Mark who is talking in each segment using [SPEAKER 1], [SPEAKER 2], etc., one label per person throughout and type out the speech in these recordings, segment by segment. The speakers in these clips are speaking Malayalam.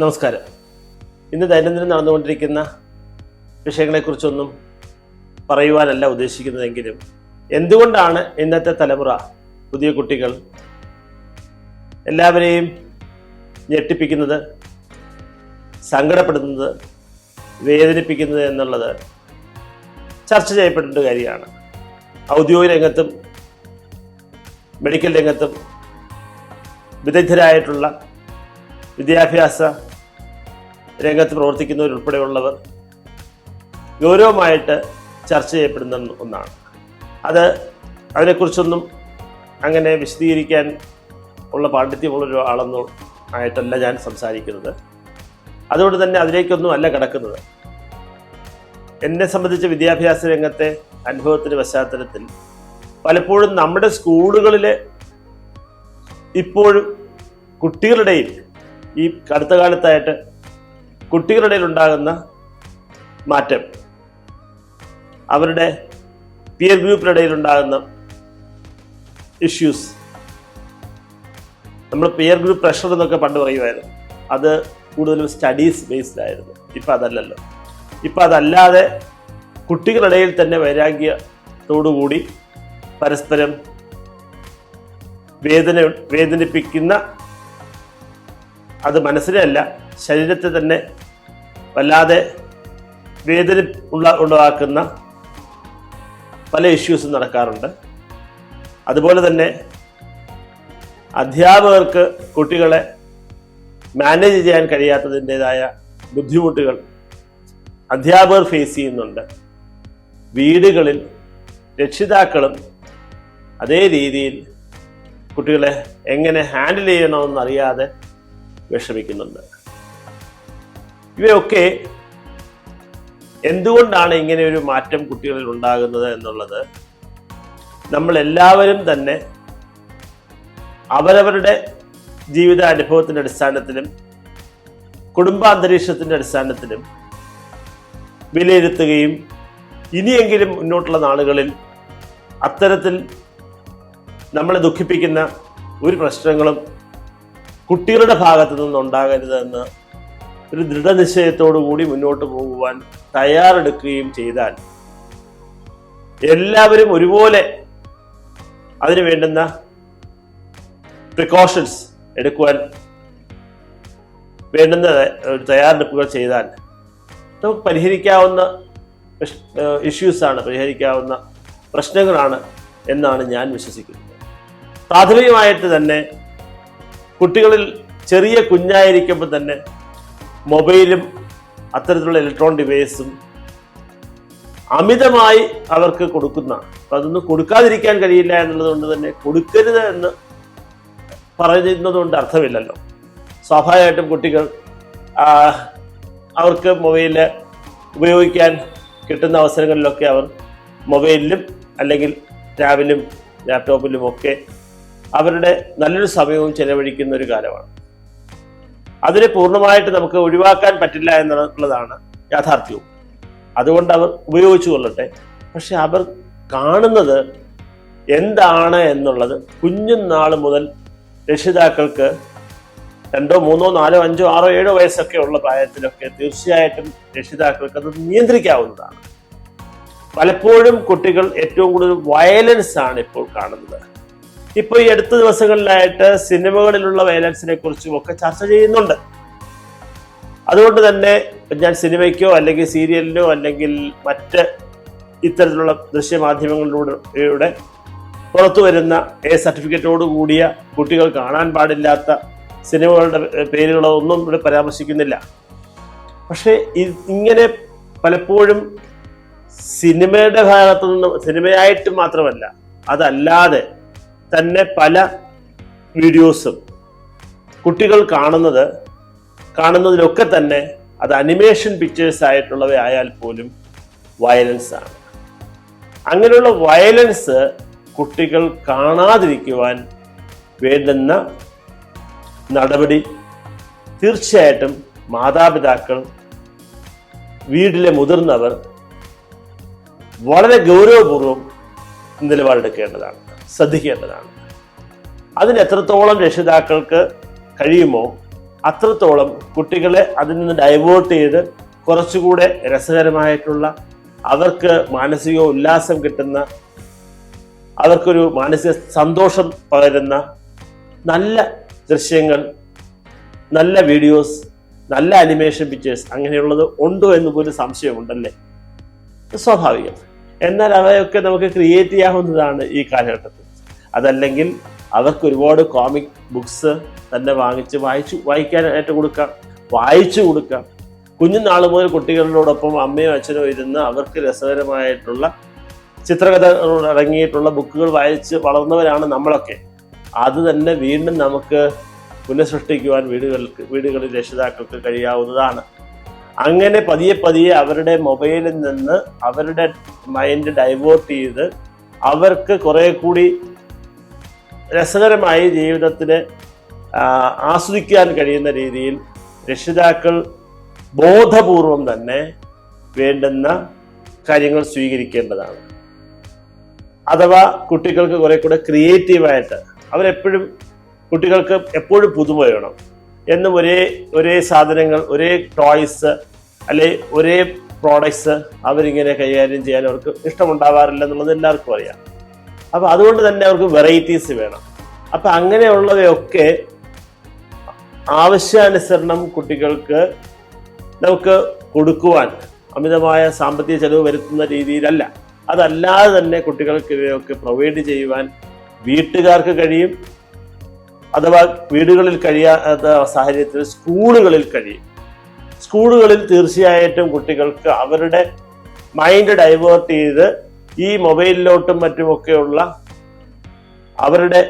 [SPEAKER 1] നമസ്കാരം. ഇന്ന് ദൈനംദിനം നടന്നുകൊണ്ടിരിക്കുന്ന വിഷയങ്ങളെക്കുറിച്ചൊന്നും പറയുവാനല്ല ഉദ്ദേശിക്കുന്നതെങ്കിലും എന്തുകൊണ്ടാണ് ഇന്നത്തെ തലമുറ പുതിയ കുട്ടികൾ എല്ലാവരെയും ഞെട്ടിപ്പിക്കുന്നത് സങ്കടപ്പെടുന്നത് വേദനിപ്പിക്കുന്നത് എന്നുള്ളത് ചർച്ച ചെയ്യപ്പെടേണ്ട കാര്യമാണ്. ഔദ്യോഗിക രംഗത്തും മെഡിക്കൽ രംഗത്തും വിദഗ്ധരായിട്ടുള്ള വിദ്യാഭ്യാസ രംഗത്ത് പ്രവർത്തിക്കുന്നവരുൾപ്പെടെയുള്ളവർ ഗൗരവമായിട്ട് ചർച്ച ചെയ്യപ്പെടുന്ന ഒന്നാണ്. അത് അതിനെക്കുറിച്ചൊന്നും അങ്ങനെ വിശദീകരിക്കാൻ ഉള്ള പാണ്ഡിത്യമുള്ളൊരു ആളെന്നോ ആയിട്ടല്ല ഞാൻ സംസാരിക്കുന്നത്. അതുകൊണ്ട് തന്നെ അതിലേക്കൊന്നും അല്ല കിടക്കുന്നത്. എന്നെ സംബന്ധിച്ച് വിദ്യാഭ്യാസ രംഗത്തെ അനുഭവത്തിന്റെ പശ്ചാത്തലത്തിൽ പലപ്പോഴും നമ്മുടെ സ്കൂളുകളിൽ ഇപ്പോഴും കുട്ടികളുടെയും ഈ അടുത്ത കാലത്തായിട്ട് കുട്ടികളുടെ ഉണ്ടാകുന്ന മാറ്റം. അവരുടെ പിയർ ഗ്രൂപ്പിനിടയിൽ ഉണ്ടാകുന്ന ഇഷ്യൂസ് നമ്മൾ പിയർ ഗ്രൂപ്പ് പ്രഷർ എന്നൊക്കെ പണ്ട് പറയുമായിരുന്നു. അത് കൂടുതലും സ്റ്റഡീസ് ബേസ്ഡ് ആയിരുന്നു. ഇപ്പം അതല്ലല്ലോ. ഇപ്പം അതല്ലാതെ കുട്ടികളിടയിൽ തന്നെ വൈരാഗ്യത്തോടുകൂടി പരസ്പരം വേദന വേദനിപ്പിക്കുന്ന അത് മനസ്സിലല്ല ശരീരത്തെ തന്നെ വല്ലാതെ വേദന ഉള്ള ഉളവാക്കുന്ന പല ഇഷ്യൂസും നടക്കാറുണ്ട്. അതുപോലെ തന്നെ അധ്യാപകർക്ക് കുട്ടികളെ മാനേജ് ചെയ്യാൻ കഴിയാത്തതിന്റെതായ ബുദ്ധിമുട്ടുകൾ അധ്യാപകർ ഫേസ് ചെയ്യുന്നുണ്ട്. വീടുകളിൽ രക്ഷിതാക്കളും അതേ രീതിയിൽ കുട്ടികളെ എങ്ങനെ ഹാൻഡിൽ ചെയ്യണമെന്ന് അറിയാതെ വിഷമിക്കുന്നുണ്ട്. ഇവയൊക്കെ എന്തുകൊണ്ടാണ് ഇങ്ങനെ ഒരു മാറ്റം കുട്ടികളിൽ ഉണ്ടാകുന്നത് എന്നുള്ളത് നമ്മൾ എല്ലാവരും തന്നെ അവരവരുടെ ജീവിത അനുഭവത്തിന്റെ അടിസ്ഥാനത്തിലും കുടുംബാന്തരീക്ഷത്തിന്റെ അടിസ്ഥാനത്തിലും വിലയിരുത്തുകയും ഇനിയെങ്കിലും മുന്നോട്ടുള്ള നാളുകളിൽ അത്തരത്തിൽ നമ്മളെ ദുഃഖിപ്പിക്കുന്ന ഒരു പ്രശ്നങ്ങളും കുട്ടികളുടെ ഭാഗത്തു നിന്നുണ്ടാകരുതെന്ന് ഒരു ദൃഢനിശ്ചയത്തോടു കൂടി മുന്നോട്ട് പോകുവാൻ തയ്യാറെടുക്കുകയും ചെയ്താൽ എല്ലാവരും ഒരുപോലെ അതിനു വേണ്ടുന്ന പ്രിക്കോഷൻസ് എടുക്കുവാൻ വേണ്ടുന്ന തയ്യാറെടുപ്പുകൾ ചെയ്താൽ നമുക്ക് പരിഹരിക്കാവുന്ന ഇഷ്യൂസാണ് പരിഹരിക്കാവുന്ന പ്രശ്നങ്ങളാണ് എന്നാണ് ഞാൻ വിശ്വസിക്കുന്നത്. പ്രാഥമികമായിട്ട് തന്നെ കുട്ടികളിൽ ചെറിയ കുഞ്ഞായിരിക്കുമ്പോൾ തന്നെ മൊബൈലും അത്തരത്തിലുള്ള ഇലക്ട്രോൺ ഡിവൈസും അമിതമായി അവർക്ക് കൊടുക്കുന്ന അതൊന്നും കൊടുക്കാതിരിക്കാൻ കഴിയില്ല എന്നുള്ളത് കൊണ്ട് തന്നെ കൊടുക്കരുത് എന്ന് പറയുന്നതുകൊണ്ട് അർത്ഥമില്ലല്ലോ. സ്വാഭാവികമായിട്ടും കുട്ടികൾ അവർക്ക് മൊബൈൽ ഉപയോഗിക്കാൻ കിട്ടുന്ന അവസരങ്ങളിലൊക്കെ അവർ മൊബൈലിലും അല്ലെങ്കിൽ ടാബിലും ലാപ്ടോപ്പിലും ഒക്കെ അവരുടെ നല്ലൊരു സമയവും ചെലവഴിക്കുന്ന ഒരു കാലമാണ്. അതിനെ പൂർണമായിട്ട് നമുക്ക് ഒഴിവാക്കാൻ പറ്റില്ല എന്നുള്ളതാണ് യാഥാർത്ഥ്യവും. അതുകൊണ്ട് അവർ ഉപയോഗിച്ചു കൊള്ളട്ടെ. പക്ഷെ അവർ കാണുന്നത് എന്താണ് എന്നുള്ളത് കുഞ്ഞും നാൾ മുതൽ രക്ഷിതാക്കൾക്ക് രണ്ടോ മൂന്നോ നാലോ അഞ്ചോ ആറോ ഏഴോ വയസ്സൊക്കെ ഉള്ള പ്രായത്തിലൊക്കെ തീർച്ചയായിട്ടും രക്ഷിതാക്കൾക്ക് അത് നിയന്ത്രിക്കാവുന്നതാണ്. പലപ്പോഴും കുട്ടികൾ ഏറ്റവും കൂടുതൽ വയലൻസ് ആണ് ഇപ്പോൾ കാണുന്നത്. ഇപ്പോൾ ഈ അടുത്ത ദിവസങ്ങളിലായിട്ട് സിനിമകളിലുള്ള വയലൻസിനെ കുറിച്ചും ഒക്കെ ചർച്ച ചെയ്യുന്നുണ്ട്. അതുകൊണ്ട് തന്നെ ഞാൻ സിനിമയ്ക്കോ അല്ലെങ്കിൽ സീരിയലിനോ അല്ലെങ്കിൽ മറ്റ് ഇത്തരത്തിലുള്ള ദൃശ്യമാധ്യമങ്ങളിലൂടെ പുറത്തു വരുന്ന എ സർട്ടിഫിക്കറ്റോട് കൂടിയ കുട്ടികൾ കാണാൻ പാടില്ലാത്ത സിനിമകളുടെ പേരുകളോ ഒന്നും ഇവിടെ പരാമർശിക്കുന്നില്ല. പക്ഷേ ഇങ്ങനെ പലപ്പോഴും സിനിമയുടെ ഭാഗത്തു നിന്ന് സിനിമയായിട്ട് മാത്രമല്ല അതല്ലാതെ തന്നെ പല വീഡിയോസും കുട്ടികൾ കാണുന്നത് കാണുന്നതിലൊക്കെ തന്നെ അത് അനിമേഷൻ പിക്ചേഴ്സ് ആയിട്ടുള്ളവയായാൽ പോലും വയലൻസ് ആണ്. അങ്ങനെയുള്ള വയലൻസ് കുട്ടികൾ കാണാതിരിക്കുവാൻ വേണ്ടുന്ന നടപടി തീർച്ചയായിട്ടും മാതാപിതാക്കൾ വീട്ടിലെ മുതിർന്നവർ വളരെ ഗൗരവപൂർവം നിലപാടെടുക്കേണ്ടതാണ്. ശ്രദ്ധിക്കേണ്ടതാണ്. അതിന് എത്രത്തോളം രക്ഷിതാക്കൾക്ക് കഴിയുമോ അത്രത്തോളം കുട്ടികളെ അതിൽ നിന്ന് ഡൈവേർട്ട് ചെയ്ത് കുറച്ചുകൂടെ രസകരമായിട്ടുള്ള അവർക്ക് മാനസിക ഉല്ലാസം കിട്ടുന്ന അവർക്കൊരു മാനസിക സന്തോഷം പകരുന്ന നല്ല ദൃശ്യങ്ങൾ നല്ല വീഡിയോസ് നല്ല അനിമേഷൻ പിക്ചേഴ്സ് അങ്ങനെയുള്ളത് ഉണ്ടോ എന്ന് പോലും സംശയമുണ്ടല്ലേ? സ്വാഭാവികം. എന്നാൽ അവയൊക്കെ നമുക്ക് ക്രിയേറ്റ് ചെയ്യാവുന്നതാണ് ഈ കാലഘട്ടത്തിൽ. അതല്ലെങ്കിൽ അവർക്ക് ഒരുപാട് കോമിക് ബുക്സ് തന്നെ വാങ്ങിച്ച് വായിച്ചു വായിക്കാനായിട്ട് കൊടുക്കാം വായിച്ചു കൊടുക്കാം. കുഞ്ഞുനാൾ മുതൽ കുട്ടികളോടൊപ്പം അമ്മയോ അച്ഛനോ ഇരുന്ന് അവർക്ക് രസകരമായിട്ടുള്ള ചിത്രകഥ അടങ്ങിയിട്ടുള്ള ബുക്കുകൾ വായിച്ച് വളർന്നവരാണ് നമ്മളൊക്കെ. അത് തന്നെ വീണ്ടും നമുക്ക് പുനഃസൃഷ്ടിക്കുവാൻ വീടുകൾക്ക് വീടുകളിൽ രക്ഷിതാക്കൾക്ക് കഴിയാവുന്നതാണ്. അങ്ങനെ പതിയെ പതിയെ അവരുടെ മൊബൈലിൽ നിന്ന് അവരുടെ മൈൻഡ് ഡൈവേർട്ട് ചെയ്ത് അവർക്ക് കുറെ കൂടി രസകരമായി ജീവിതത്തിന് ആസ്വദിക്കാൻ കഴിയുന്ന രീതിയിൽ രക്ഷിതാക്കൾ ബോധപൂർവം തന്നെ വേണ്ടുന്ന കാര്യങ്ങൾ സ്വീകരിക്കേണ്ടതാണ്. അഥവാ കുട്ടികൾക്ക് കുറെ കൂടെ ക്രിയേറ്റീവായിട്ട് അവരെപ്പോഴും കുട്ടികൾക്ക് എപ്പോഴും പുതുമ വേണം. എന്നും ഒരേ ഒരേ സാധനങ്ങൾ ഒരേ ടോയ്സ് അല്ലെ ഒരേ പ്രോഡക്ട്സ് അവരിങ്ങനെ കൈകാര്യം ചെയ്യാൻ അവർക്ക് ഇഷ്ടമുണ്ടാവാറില്ല എന്നുള്ളത് എല്ലാവർക്കും അറിയാം. അപ്പം അതുകൊണ്ട് തന്നെ അവർക്ക് വെറൈറ്റീസ് വേണം. അപ്പം അങ്ങനെയുള്ളവയൊക്കെ ആവശ്യാനുസരണം കുട്ടികൾക്ക് നമുക്ക് കൊടുക്കുവാൻ അമിതമായ സാമ്പത്തിക ചെലവ് വരുത്തുന്ന രീതിയിലല്ല. അതല്ലാതെ തന്നെ കുട്ടികൾക്ക് ഇവയൊക്കെ പ്രൊവൈഡ് ചെയ്യുവാൻ വീട്ടുകാർക്ക് കഴിയും. അഥവാ വീടുകളിൽ കഴിയാത്ത സാഹചര്യത്തിൽ സ്കൂളുകളിൽ കഴിയും. സ്കൂളുകളിൽ തീർച്ചയായിട്ടും കുട്ടികൾക്ക് അവരുടെ മൈൻഡ് ഡൈവേർട്ട് ചെയ്ത് ഈ മൊബൈലിലോട്ടും മറ്റുമൊക്കെയുള്ള അവരുടെ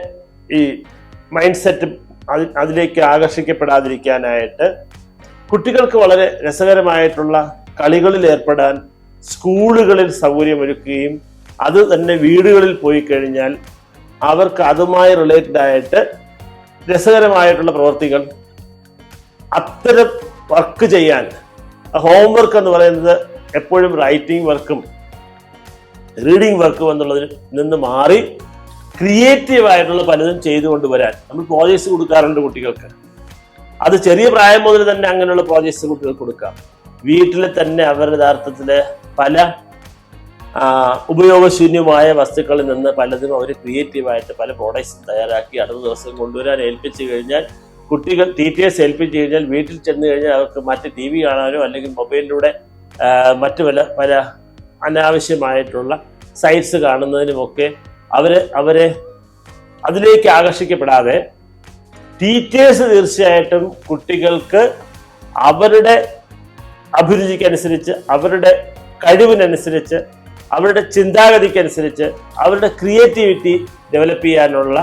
[SPEAKER 1] ഈ മൈൻഡ് സെറ്റ് അതിലേക്ക് ആകർഷിക്കപ്പെടാതിരിക്കാനായിട്ട് കുട്ടികൾക്ക് വളരെ രസകരമായിട്ടുള്ള കളികളിൽ ഏർപ്പെടാൻ സ്കൂളുകളിൽ സൗകര്യമൊരുക്കുകയും അത് തന്നെ വീടുകളിൽ പോയി കഴിഞ്ഞാൽ അവർക്ക് അതുമായി റിലേറ്റഡ് ആയിട്ട് രസകരമായിട്ടുള്ള പ്രവർത്തികൾ. അത്തരം വർക്ക് ചെയ്യാൻ ഹോംവർക്ക് എന്ന് പറയുന്നത് എപ്പോഴും റൈറ്റിംഗ് വർക്കും റീഡിംഗ് വർക്കും എന്നുള്ളതിൽ നിന്ന് മാറി ക്രിയേറ്റീവായിട്ടുള്ള പലതും ചെയ്തുകൊണ്ട് വരാൻ നമ്മൾ പ്രോജക്ട്സ് കൊടുക്കാറുണ്ട് കുട്ടികൾക്ക്. അത് ചെറിയ പ്രായം മുതൽ തന്നെ അങ്ങനെയുള്ള പ്രോജക്ട്സ് കുട്ടികൾക്ക് കൊടുക്കാം. വീട്ടിൽ തന്നെ അവരുടെ യഥാർത്ഥത്തിൽ പല ഉപയോഗശൂന്യമായ വസ്തുക്കളിൽ നിന്ന് പലതും അവർ ക്രിയേറ്റീവായിട്ട് പല പ്രോഡക്ട്സ് തയ്യാറാക്കി അടുത്ത ദിവസം കൊണ്ടുവരാൻ ഏൽപ്പിച്ചു കഴിഞ്ഞാൽ കുട്ടികൾ ടീച്ചേഴ്സ് ഏൽപ്പിച്ചു കഴിഞ്ഞാൽ വീട്ടിൽ ചെന്ന് കഴിഞ്ഞാൽ അവർക്ക് മറ്റ് ടി വി കാണാനോ അല്ലെങ്കിൽ മൊബൈലിലൂടെ മറ്റു പല പല അനാവശ്യമായിട്ടുള്ള സൈറ്റ്സ് കാണുന്നതിനുമൊക്കെ അവർ അവരെ അതിലേക്ക് ആകർഷിക്കപ്പെടാതെ ടീച്ചേഴ്സ് തീർച്ചയായിട്ടും കുട്ടികൾക്ക് അവരുടെ അഭിരുചിക്കനുസരിച്ച് അവരുടെ കഴിവിനനുസരിച്ച് അവരുടെ ചിന്താഗതിക്കനുസരിച്ച് അവരുടെ ക്രിയേറ്റിവിറ്റി ഡെവലപ്പ് ചെയ്യാനുള്ള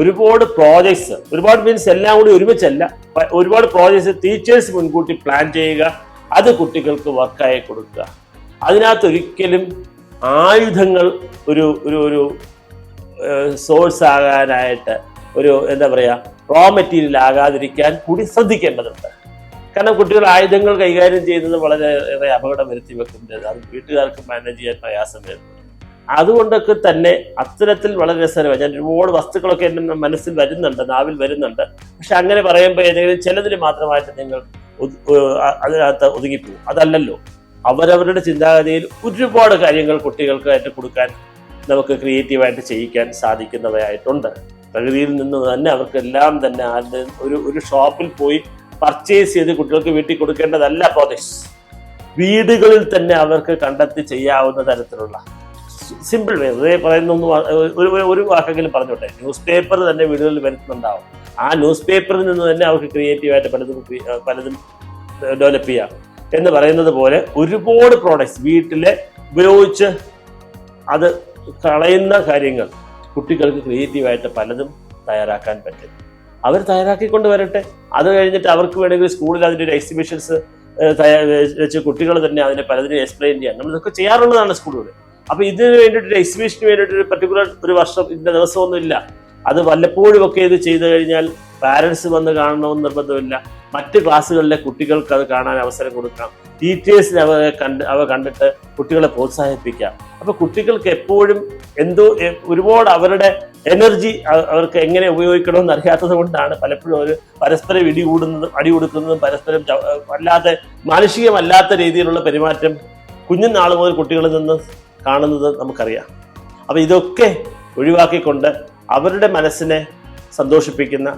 [SPEAKER 1] ഒരുപാട് പ്രോജക്ട്സ് ഒരുപാട് മീൻസ് എല്ലാം കൂടി ഒരുമിച്ചല്ല ഒരുപാട് പ്രോജക്ട്സ് ടീച്ചേഴ്സ് മുൻകൂട്ടി പ്ലാൻ ചെയ്യുക അത് കുട്ടികൾക്ക് വർക്കായി കൊടുക്കുക. അതിനകത്ത് ഒരിക്കലും ആയുധങ്ങൾ ഒരു ഒരു ഒരു സോഴ്സ് ആകാനായിട്ട് ഒരു എന്താ പറയുക റോ മെറ്റീരിയൽ ആകാതിരിക്കാൻ കൂടി ശ്രദ്ധിക്കേണ്ടതുണ്ട്. കാരണം കുട്ടികൾ ആയുധങ്ങൾ കൈകാര്യം ചെയ്യുന്നത് വളരെ ഏറെ അപകടം വരുത്തി വെക്കുന്നത് അത് വീട്ടുകാർക്ക് മാനേജ് ചെയ്യാൻ പ്രയാസം വരുന്നു അതുകൊണ്ടൊക്കെ തന്നെ അത്തരത്തിൽ വളരെ രസകരമാണ്. ഞാൻ ഒരുപാട് വസ്തുക്കളൊക്കെ എന്റെ മനസ്സിൽ വരുന്നുണ്ട് നാവിൽ വരുന്നുണ്ട്. പക്ഷെ അങ്ങനെ പറയുമ്പോൾ ഏതെങ്കിലും ചിലതിൽ മാത്രമായിട്ട് നിങ്ങൾ അതിനകത്ത് ഒതുങ്ങിപ്പോകും. അതല്ലല്ലോ. അവരവരുടെ ചിന്താഗതിയിൽ ഒരുപാട് കാര്യങ്ങൾ കുട്ടികൾക്കായിട്ട് കൊടുക്കാൻ നമുക്ക് ക്രിയേറ്റീവായിട്ട് ചെയ്യിക്കാൻ സാധിക്കുന്നവയായിട്ടുണ്ട്. പ്രകൃതിയിൽ നിന്ന് തന്നെ അവർക്കെല്ലാം തന്നെ ആരുടെ ഒരു ഒരു ഷോപ്പിൽ പോയി പർച്ചേസ് ചെയ്ത് കുട്ടികൾക്ക് വീട്ടിൽ കൊടുക്കേണ്ടതല്ല പ്രോജക്ട്സ് വീടുകളിൽ തന്നെ അവർക്ക് കണ്ടെത്തി ചെയ്യാവുന്ന തരത്തിലുള്ള സിമ്പിൾ വേ വെറുതെ പറയുന്നൊന്നും ഒരു ഒരു- ഒരു വാക്കെങ്കിലും പറഞ്ഞോട്ടെ. ന്യൂസ് പേപ്പർ തന്നെ വീടുകളിൽ വരുത്തുന്നുണ്ടാവും. ആ ന്യൂസ് പേപ്പറിൽ നിന്ന് തന്നെ അവർക്ക് ക്രിയേറ്റീവായിട്ട് പലതും പലതും ഡെവലപ്പ് ചെയ്യാം. എന്ന് പറയുന്നത് പോലെ ഒരുപാട് പ്രോഡക്ട്സ് വീട്ടിലെ ഉപയോഗിച്ച് അത് കളയുന്ന കാര്യങ്ങൾ കുട്ടികൾക്ക് ക്രിയേറ്റീവായിട്ട് പലതും തയ്യാറാക്കാൻ പറ്റും. അവർ തയ്യാറാക്കിക്കൊണ്ട് വരട്ടെ അത് കഴിഞ്ഞിട്ട് അവർക്ക് വേണമെങ്കിൽ സ്കൂളിൽ അതിന്റെ ഒരു എക്സിബിഷൻസ് വെച്ച് കുട്ടികൾ തന്നെ അതിനെ പലതിനും എക്സ്പ്ലെയിൻ ചെയ്യാൻ നമ്മളിതൊക്കെ ചെയ്യാറുള്ളതാണ് സ്കൂളുകൾ അപ്പൊ ഇതിന് വേണ്ടിയിട്ട് ഒരു എക്സിബിഷന് വേണ്ടിയിട്ട് ഒരു പർട്ടിക്കുലർ ഒരു വർഷം ഇതിന്റെ ദിവസമൊന്നും ഇല്ല. അത് വല്ലപ്പോഴും ഒക്കെ ഇത് ചെയ്തു കഴിഞ്ഞാൽ പാരൻസ് വന്ന് കാണണമെന്ന് നിർബന്ധമില്ല. മറ്റ് ക്ലാസ്സുകളിലെ കുട്ടികൾക്ക് അത് കാണാൻ അവസരം കൊടുക്കാം. ടീച്ചേഴ്സിനെ അവ കണ്ട് അവ കണ്ടിട്ട് കുട്ടികളെ പ്രോത്സാഹിപ്പിക്കാം. അപ്പൊ കുട്ടികൾക്ക് എപ്പോഴും എന്തോ ഒരുപാട് അവരുടെ എനർജി അവർക്ക് എങ്ങനെ ഉപയോഗിക്കണമെന്ന് അറിയാത്തത് കൊണ്ടാണ് പലപ്പോഴും അവർ പരസ്പരം ഇടി കൂടുന്നതും അടി കൊടുക്കുന്നതും പരസ്പരം അല്ലാതെ മാനുഷികമല്ലാത്ത രീതിയിലുള്ള പെരുമാറ്റം കുഞ്ഞുനാൾ മുതൽ കുട്ടികളിൽ നിന്ന് കാണുന്നത് നമുക്കറിയാം. അപ്പോൾ ഇതൊക്കെ ഒഴിവാക്കിക്കൊണ്ട് അവരുടെ മനസ്സിനെ സന്തോഷിപ്പിക്കുന്ന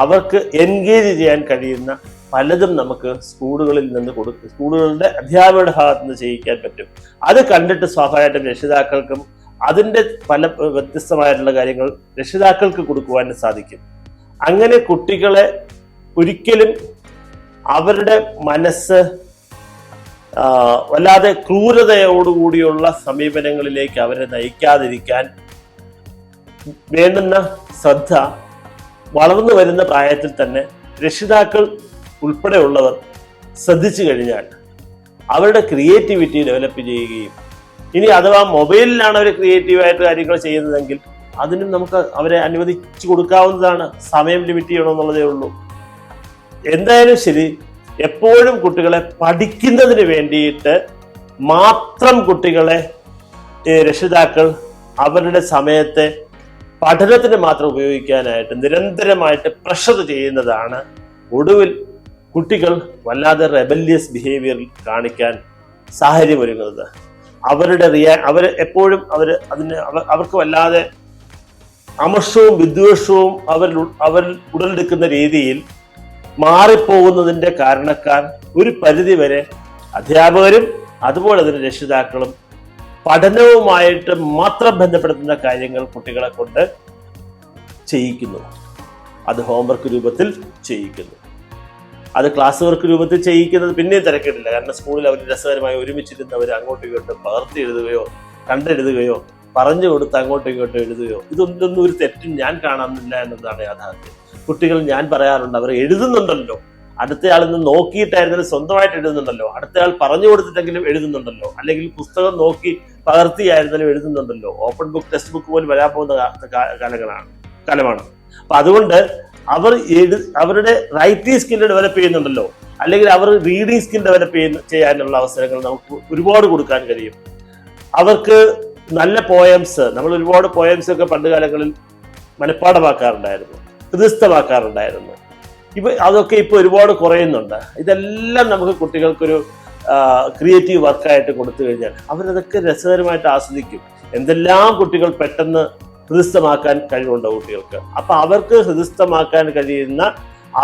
[SPEAKER 1] അവർക്ക് എൻഗേജ് ചെയ്യാൻ കഴിയുന്ന പലതും നമുക്ക് സ്കൂളുകളിൽ നിന്ന് കൊടുക്കും സ്കൂളുകളുടെ അധ്യാപകരുടെ ഭാഗത്ത് നിന്ന് ചെയ്യിക്കാൻ പറ്റും. അത് കണ്ടിട്ട് സ്വാഭാവികമായിട്ടും രക്ഷിതാക്കൾക്കും അതിന്റെ പല വ്യത്യസ്തമായിട്ടുള്ള കാര്യങ്ങൾ രക്ഷിതാക്കൾക്ക് കൊടുക്കുവാനും സാധിക്കും. അങ്ങനെ കുട്ടികളെ ഒരിക്കലും അവരുടെ മനസ്സ് വല്ലാതെ ക്രൂരതയോടുകൂടിയുള്ള സമീപനങ്ങളിലേക്ക് അവരെ നയിക്കാതിരിക്കാൻ വേണ്ടുന്ന ശ്രദ്ധ വളർന്നു വരുന്ന പ്രായത്തിൽ തന്നെ രക്ഷിതാക്കൾ ഉൾപ്പെടെയുള്ളവർ ശ്രദ്ധിച്ചു കഴിഞ്ഞാൽ അവരുടെ ക്രിയേറ്റിവിറ്റി ഡെവലപ്പ് ചെയ്യുകയും ഇനി അഥവാ മൊബൈലിലാണ് അവർ ക്രിയേറ്റീവായിട്ട് കാര്യങ്ങൾ ചെയ്യുന്നതെങ്കിൽ അതിനും നമുക്ക് അവരെ അനുവദിച്ചു കൊടുക്കാവുന്നതാണ് സമയം ലിമിറ്റ് ചെയ്യണമെന്നുള്ളതേ ഉള്ളൂ. എന്തായാലും ശരി എപ്പോഴും കുട്ടികളെ പഠിക്കുന്നതിന് വേണ്ടിയിട്ട് മാത്രം കുട്ടികളെ രക്ഷിതാക്കൾ അവരുടെ സമയത്തെ പഠനത്തിന് മാത്രം ഉപയോഗിക്കാനായിട്ട് നിരന്തരമായിട്ട് പ്രഷർ ചെയ്യുന്നതാണ് ഒടുവിൽ കുട്ടികൾ വല്ലാതെ റെബല്യസ് ബിഹേവിയർ കാണിക്കാൻ സാഹചര്യം ഒരുങ്ങുന്നത് അവരുടെ റിയാ അവർ എപ്പോഴും അവർ അതിന് അവ- അവർക്ക് വല്ലാതെ അമർഷവും വിദ്വേഷവും അവർ അവർ ഉടലെടുക്കുന്ന രീതിയിൽ മാറിപ്പോകുന്നതിന്റെ കാരണക്കാർ ഒരു പരിധി വരെ അധ്യാപകരും അതുപോലെ തന്നെ രക്ഷിതാക്കളും പഠനവുമായിട്ട് മാത്രം ബന്ധപ്പെടുത്തുന്ന കാര്യങ്ങൾ കുട്ടികളെ കൊണ്ട് ചെയ്യിക്കുന്നു. അത് ഹോംവർക്ക് രൂപത്തിൽ ചെയ്യിക്കുന്നു. അത് ക്ലാസ് വർക്ക് രൂപത്തിൽ ചെയ്യിക്കുന്നത് പിന്നെയും തിരക്കിട്ടില്ല കാരണം സ്കൂളിൽ അവർ രസകരമായി ഒരുമിച്ചിരുന്ന് അവർ അങ്ങോട്ടും ഇങ്ങോട്ടും പകർത്തി എഴുതുകയോ കണ്ടെഴുതുകയോ പറഞ്ഞു കൊടുത്ത് അങ്ങോട്ടും ഇങ്ങോട്ടും എഴുതുകയോ ഇതൊന്നും ഒരു തെറ്റും ഞാൻ കാണാനില്ല എന്നതാണ് യാഥാർത്ഥ്യം. കുട്ടികൾ ഞാൻ പറയാറുണ്ട് അവർ എഴുതുന്നുണ്ടല്ലോ. അടുത്തയാൾ നിന്ന് നോക്കിയിട്ടായിരുന്നാലും സ്വന്തമായിട്ട് എഴുതുന്നുണ്ടല്ലോ. അടുത്തയാൾ പറഞ്ഞു കൊടുത്തിട്ടെങ്കിലും എഴുതുന്നുണ്ടല്ലോ. അല്ലെങ്കിൽ പുസ്തകം നോക്കി പകർത്തിയായിരുന്നാലും എഴുതുന്നുണ്ടല്ലോ. ഓപ്പൺ ബുക്ക് ടെക്സ്റ്റ് ബുക്ക് പോലും വരാൻ പോകുന്ന കാലങ്ങളാണ് കാലമാണ്. അപ്പൊ അതുകൊണ്ട് അവർ അവരുടെ റൈറ്റിംഗ് സ്കില്ല് ഡെവലപ്പ് ചെയ്യുന്നുണ്ടല്ലോ. അല്ലെങ്കിൽ അവർ റീഡിംഗ് സ്കിൽ ഡെവലപ്പ് ചെയ്യുന്ന ചെയ്യാനുള്ള അവസരങ്ങൾ നമുക്ക് ഒരുപാട് കൊടുക്കാൻ കഴിയും. അവർക്ക് നല്ല പോയംസ് നമ്മൾ ഒരുപാട് പോയംസ് ഒക്കെ പണ്ട് കാലങ്ങളിൽ മനഃപ്പാടമാക്കാറുണ്ടായിരുന്നു ഹൃദയസ്ഥമാക്കാറുണ്ടായിരുന്നു. ഇപ്പൊ അതൊക്കെ ഇപ്പൊ ഒരുപാട് കുറയുന്നുണ്ട്. ഇതെല്ലാം നമുക്ക് കുട്ടികൾക്കൊരു ക്രിയേറ്റീവ് വർക്കായിട്ട് കൊടുത്തു കഴിഞ്ഞാൽ അവരതൊക്കെ രസകരമായിട്ട് ആസ്വദിക്കും. എന്തെല്ലാം കുട്ടികൾ പെട്ടെന്ന് ഹൃദയസ്ഥമാക്കാൻ കഴിവുണ്ട് കുട്ടികൾക്ക്. അപ്പൊ അവർക്ക് ഹൃദയസ്ഥമാക്കാൻ കഴിയുന്ന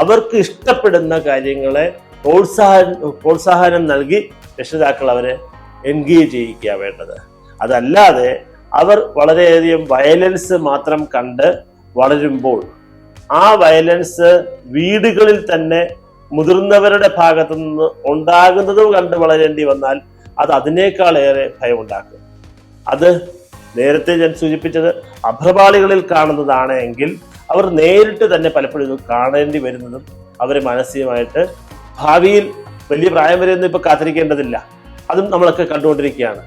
[SPEAKER 1] അവർക്ക് ഇഷ്ടപ്പെടുന്ന കാര്യങ്ങളെ പ്രോത്സാഹനം പ്രോത്സാഹനം നൽകി രക്ഷിതാക്കൾ അവരെ എൻഗേജ് ചെയ്യിക്കുക വേണ്ടത്. അതല്ലാതെ അവർ വളരെയധികം വയലൻസ് മാത്രം കണ്ട് വളരുമ്പോൾ ആ വയലൻസ് വീടുകളിൽ തന്നെ മുതിർന്നവരുടെ ഭാഗത്തു നിന്ന് ഉണ്ടാകുന്നതും കണ്ട് വളരേണ്ടി വന്നാൽ അത് അതിനേക്കാളേറെ ഭയമുണ്ടാക്കും. അത് നേരത്തെ ഞാൻ സൂചിപ്പിച്ചത് അഭ്രപാളികളിൽ കാണുന്നതാണ് എങ്കിൽ അവർ നേരിട്ട് തന്നെ പലപ്പോഴും ഇത് കാണേണ്ടി വരുന്നതും അവരെ മാനസികമായിട്ട് ഭാവിയിൽ വലിയ പ്രായം വരെയൊന്നും ഒന്നും ഇപ്പൊ കാത്തിരിക്കേണ്ടതില്ല. അതും നമ്മളൊക്കെ കണ്ടുകൊണ്ടിരിക്കുകയാണ്.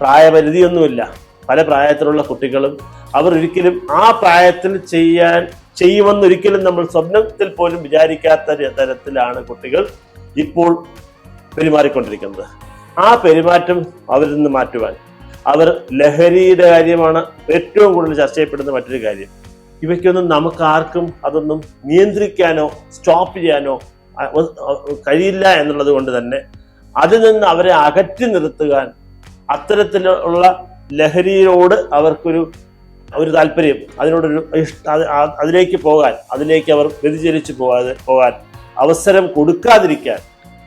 [SPEAKER 1] പ്രായപരിധിയൊന്നുമില്ല. പല പ്രായത്തിലുള്ള കുട്ടികളും അവർ ഒരിക്കലും ആ പ്രായത്തിൽ ചെയ്യാൻ ചെയ്യുമെന്നൊരിക്കലും നമ്മൾ സ്വപ്നത്തിൽ പോലും വിചാരിക്കാത്ത തരത്തിലാണ് കുട്ടികൾ ഇപ്പോൾ പെരുമാറിക്കൊണ്ടിരിക്കുന്നത്. ആ പെരുമാറ്റം അവരിൽ നിന്ന് മാറ്റുവാൻ അവർ ലഹരിയുടെ കാര്യമാണ് ഏറ്റവും കൂടുതൽ ചർച്ച ചെയ്യപ്പെടുന്ന മറ്റൊരു കാര്യം. ഇവയ്ക്കൊന്നും നമുക്ക് ആർക്കും അതൊന്നും നിയന്ത്രിക്കാനോ സ്റ്റോപ്പ് ചെയ്യാനോ കഴിയില്ല എന്നുള്ളത് കൊണ്ട് തന്നെ അതിൽ നിന്ന് അവരെ അകറ്റി നിർത്തുവാൻ അത്തരത്തിലുള്ള ലഹരിയോട് അവർക്കൊരു ഒരു താല്പര്യം അതിനോടൊരു അതിലേക്ക് പോകാൻ അതിലേക്ക് അവർ വ്യതിചലിച്ചു പോകാതെ പോകാൻ അവസരം കൊടുക്കാതിരിക്കാൻ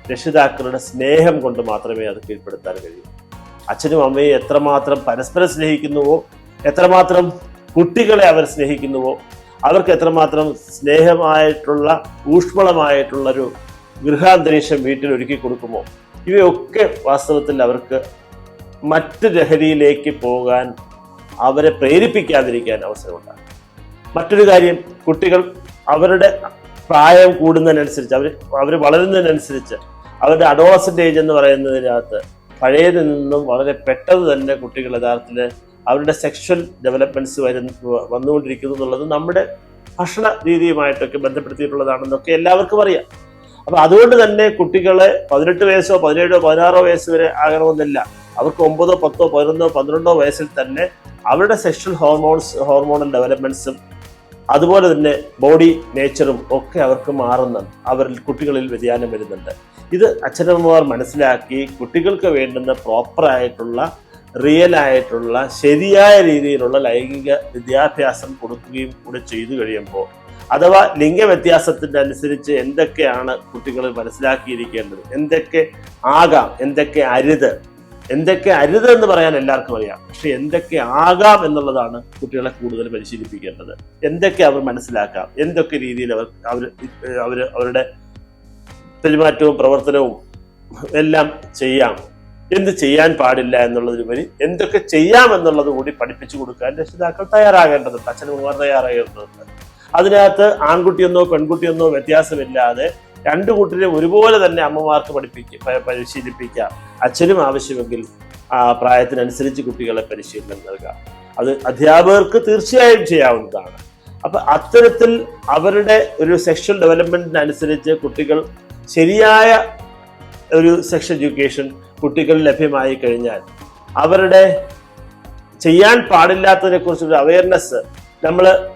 [SPEAKER 1] രക്ഷിതാക്കളുടെ സ്നേഹം കൊണ്ട് മാത്രമേ അത് കീഴ്പ്പെടുത്താൻ കഴിയൂ. അച്ഛനും അമ്മയും എത്രമാത്രം പരസ്പരം സ്നേഹിക്കുന്നുവോ എത്രമാത്രം കുട്ടികളെ അവർ സ്നേഹിക്കുന്നുവോ അവർക്ക് എത്രമാത്രം സ്നേഹമായിട്ടുള്ള ഊഷ്മളമായിട്ടുള്ളൊരു ഗൃഹാന്തരീക്ഷം വീട്ടിൽ ഒരുക്കി കൊടുക്കുമോ? ഇവയൊക്കെ വാസ്തവത്തിൽ അവർക്ക് മറ്റ് ലഹരിയിലേക്ക് പോകാൻ അവരെ പ്രേരിപ്പിക്കാതിരിക്കാൻ അവസരമുണ്ടാകും. മറ്റൊരു കാര്യം കുട്ടികൾ അവരുടെ പ്രായം കൂടുന്നതിനനുസരിച്ച് അവർ അവർ വളരുന്നതിനനുസരിച്ച് അവരുടെ അഡോളസന്റ് ഏജ് എന്ന് പറയുന്നതിനകത്ത് പഴയതിൽ നിന്നും വളരെ പെട്ടെന്ന് തന്നെ കുട്ടികൾ യഥാർത്ഥത്തിൽ അവരുടെ സെക്ഷൽ ഡെവലപ്മെന്റ്സ് വരുന്ന വന്നുകൊണ്ടിരിക്കുന്നു എന്നുള്ളത് നമ്മുടെ ഭക്ഷണ രീതിയുമായിട്ടൊക്കെ ബന്ധപ്പെടുത്തിയിട്ടുള്ളതാണെന്നൊക്കെ എല്ലാവർക്കും അറിയാം. അപ്പം അതുകൊണ്ട് തന്നെ കുട്ടികളെ പതിനെട്ട് വയസ്സോ പതിനേഴോ പതിനാറോ വയസ്സ് വരെ ആകണമെന്നില്ല. അവർക്ക് ഒമ്പതോ പത്തോ പതിനൊന്നോ പന്ത്രണ്ടോ വയസ്സിൽ തന്നെ അവരുടെ സെക്ഷൽ ഹോർമോൺസ് ഹോർമോണൽ ഡെവലപ്മെന്റ്സും അതുപോലെ തന്നെ ബോഡി നേച്ചറും ഒക്കെ അവർക്ക് മാറുന്നുണ്ട് അവരിൽ കുട്ടികളിൽ വ്യതിയാനം വരുന്നുണ്ട്. ഇത് അച്ഛനമ്മമാർ മനസ്സിലാക്കി കുട്ടികൾക്ക് വേണ്ടുന്ന പ്രോപ്പറായിട്ടുള്ള റിയൽ ആയിട്ടുള്ള ശരിയായ രീതിയിലുള്ള ലൈംഗിക വിദ്യാഭ്യാസം കൊടുക്കുകയും കൂടെ ചെയ്തു കഴിയുമ്പോൾ അഥവാ ലിംഗവ്യത്യാസത്തിന്റെ അനുസരിച്ച് എന്തൊക്കെയാണ് കുട്ടികൾ മനസ്സിലാക്കിയിരിക്കേണ്ടത്? എന്തൊക്കെ ആകാം? എന്തൊക്കെ അരുത്? എന്തൊക്കെ അരുത് എന്ന് പറയാൻ എല്ലാവർക്കും അറിയാം. പക്ഷെ എന്തൊക്കെ ആകാം എന്നുള്ളതാണ് കുട്ടികളെ കൂടുതൽ പരിശീലിപ്പിക്കേണ്ടത്. എന്തൊക്കെ അവർ മനസ്സിലാക്കാം? എന്തൊക്കെ രീതിയിൽ അവർ അവർ അവർ അവരുടെ പെരുമാറ്റവും പ്രവർത്തനവും എല്ലാം ചെയ്യാം. എന്ത് ചെയ്യാൻ പാടില്ല എന്നുള്ളതിനുപരി എന്തൊക്കെ ചെയ്യാം എന്നുള്ളത് കൂടി പഠിപ്പിച്ചു കൊടുക്കാൻ രക്ഷിതാക്കൾ തയ്യാറാകേണ്ടതുണ്ട്. അച്ഛനമ്മമാർ തയ്യാറാകേണ്ടതുണ്ട്. അതിനകത്ത് ആൺകുട്ടിയെന്നോ പെൺകുട്ടിയെന്നോ വ്യത്യാസമില്ലാതെ രണ്ടു കൂട്ടരെ ഒരുപോലെ തന്നെ അമ്മമാർക്ക് പഠിപ്പിക്കുക പ- പരിശീലിപ്പിക്കാം. അച്ഛനും ആവശ്യമെങ്കിൽ ആ പ്രായത്തിനനുസരിച്ച് കുട്ടികളെ പരിശീലനം നൽകുക അത് അധ്യാപകർക്ക് തീർച്ചയായും ചെയ്യാവുന്നതാണ്. അപ്പൊ അത്തരത്തിൽ അവരുടെ ഒരു സെക്ഷൽ ഡെവലപ്മെന്റിനനുസരിച്ച് കുട്ടികൾ ശരിയായ ഒരു സെക്സ് എഡ്യൂക്കേഷൻ കുട്ടികൾ ലഭ്യമായി കഴിഞ്ഞാൽ അവരുടെ ചെയ്യാൻ പാടില്ലാത്തതിനെ കുറിച്ചൊരു അവയർനെസ് നമ്മൾ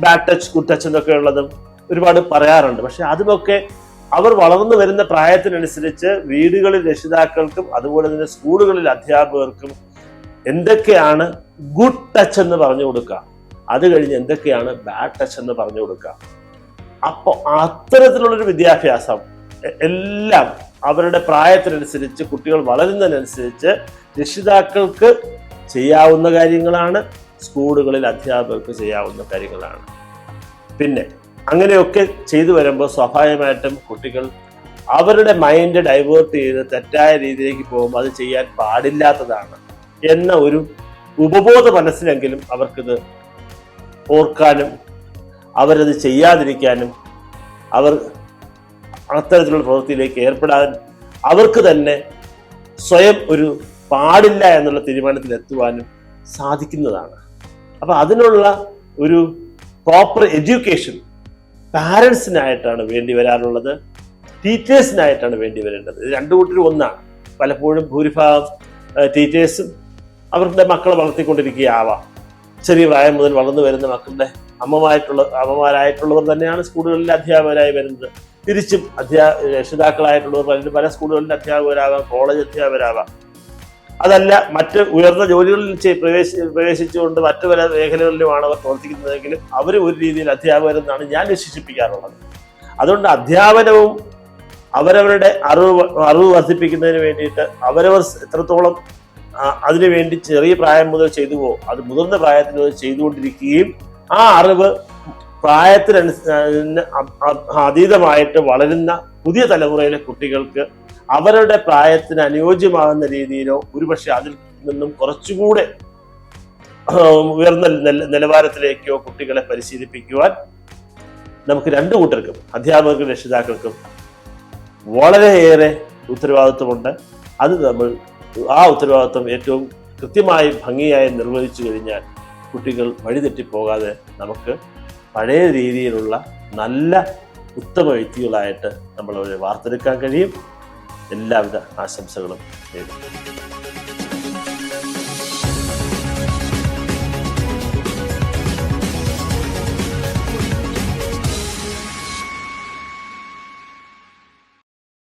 [SPEAKER 1] ബാഡ് ടച്ച് ഗുഡ് ടച്ച് എന്നൊക്കെ ഉള്ളതും ഒരുപാട് പറയാറുണ്ട്. പക്ഷെ അതുമൊക്കെ അവർ വളർന്നു വരുന്ന പ്രായത്തിനനുസരിച്ച് വീടുകളിൽ രക്ഷിതാക്കൾക്കും അതുപോലെ തന്നെ സ്കൂളുകളിൽ അധ്യാപകർക്കും എന്തൊക്കെയാണ് ഗുഡ് ടച്ച് എന്ന് പറഞ്ഞു കൊടുക്കുക. അത് കഴിഞ്ഞ് എന്തൊക്കെയാണ് ബാഡ് ടച്ച് എന്ന് പറഞ്ഞു കൊടുക്കുക. അപ്പോൾ അത്തരത്തിലുള്ളൊരു വിദ്യാഭ്യാസം എല്ലാം അവരുടെ പ്രായത്തിനനുസരിച്ച് കുട്ടികൾ വളരുന്നതിനനുസരിച്ച് രക്ഷിതാക്കൾക്ക് ചെയ്യാവുന്ന കാര്യങ്ങളാണ് സ്കൂളുകളിൽ അധ്യാപകർക്ക് ചെയ്യാവുന്ന കാര്യങ്ങളാണ്. പിന്നെ അങ്ങനെയൊക്കെ ചെയ്തു വരുമ്പോൾ സ്വാഭാവികമായിട്ടും കുട്ടികൾ അവരുടെ മൈൻഡ് ഡൈവേർട്ട് ചെയ്ത് തെറ്റായ രീതിയിലേക്ക് പോകുമ്പോൾ അത് ചെയ്യാൻ പാടില്ലാത്തതാണ് എന്ന ഒരു ഉപബോധ മനസ്സിലെങ്കിലും അവർക്കിത് ഓർക്കാനും അവരത് ചെയ്യാതിരിക്കാനും അവർ അത്തരത്തിലുള്ള പ്രവൃത്തിയിലേക്ക് ഏർപ്പെടാൻ അവർക്ക് തന്നെ സ്വയം ഒരു പാടില്ല എന്നുള്ള തീരുമാനത്തിൽ എത്തുവാനും സാധിക്കുന്നതാണ്. അപ്പൊ അതിനുള്ള ഒരു പ്രോപ്പർ എഡ്യൂക്കേഷൻ പാരൻസിനായിട്ടാണ് വേണ്ടി വരാറുള്ളത് ടീച്ചേഴ്സിനായിട്ടാണ് വേണ്ടി വരേണ്ടത്. ഇത് രണ്ടു കൂട്ടരും ഒന്നാണ്. പലപ്പോഴും ഭൂരിഭാഗം ടീച്ചേഴ്സും അവരുടെ മക്കളെ വളർത്തിക്കൊണ്ടിരിക്കുകയാവാം. ചെറിയ പ്രായം മുതൽ വളർന്നു വരുന്ന മക്കളുടെ അമ്മമായിട്ടുള്ള അമ്മമാരായിട്ടുള്ളവർ തന്നെയാണ് സ്കൂളുകളിൽ അധ്യാപകരായി വരുന്നത്. തിരിച്ചും അധ്യാ രക്ഷിതാക്കളായിട്ടുള്ളവർ പലരും പല സ്കൂളുകളിൽ അധ്യാപകരാകാം കോളേജ് അധ്യാപകരാകാം അതല്ല മറ്റ് ഉയർന്ന ജോലികളിൽ പ്രവേശ പ്രവേശി പ്രവേശിച്ചുകൊണ്ട് മറ്റു പല മേഖലകളിലുമാണ് അവർ പ്രവർത്തിക്കുന്നതെങ്കിലും അവർ ഒരു രീതിയിൽ അധ്യാപകരെന്നാണ് ഞാൻ വിശേഷിപ്പിക്കാറുള്ളത്. അതുകൊണ്ട് അധ്യാപനവും അവരവരുടെ അറിവ് അറിവ് വർദ്ധിപ്പിക്കുന്നതിന് വേണ്ടിയിട്ട് അവരവർ എത്രത്തോളം അതിനുവേണ്ടി ചെറിയ പ്രായം മുതൽ ചെയ്തുവോ അത് മുതിർന്ന പ്രായത്തിൽ ചെയ്തുകൊണ്ടിരിക്കുകയും ആ അറിവ് പ്രായത്തിനനുസ അതീതമായിട്ട് വളരുന്ന പുതിയ തലമുറയിലെ കുട്ടികൾക്ക് അവരുടെ പ്രായത്തിന് അനുയോജ്യമാകുന്ന രീതിയിലോ ഒരുപക്ഷെ അതിൽ നിന്നും കുറച്ചുകൂടെ ഉയർന്ന നില- നിലവാരത്തിലേക്കോ കുട്ടികളെ പരിശീലിപ്പിക്കുവാൻ നമുക്ക് രണ്ടു കൂട്ടർക്കും അധ്യാപകർക്കും രക്ഷിതാക്കൾക്കും വളരെയേറെ ഉത്തരവാദിത്വമുണ്ട്. അത് നമ്മൾ ആ ഉത്തരവാദിത്വം ഏറ്റവും കൃത്യമായി ഭംഗിയായി നിർവഹിച്ചു കഴിഞ്ഞാൽ കുട്ടികൾ വഴിതെറ്റിപ്പോകാതെ നമുക്ക് പഴയ രീതിയിലുള്ള നല്ല ഉത്തമ വ്യക്തികളായിട്ട് നമ്മളവരെ വാർത്തെടുക്കാൻ കഴിയും. എല്ലാവിധ ആശംസകളും നേരുന്നു.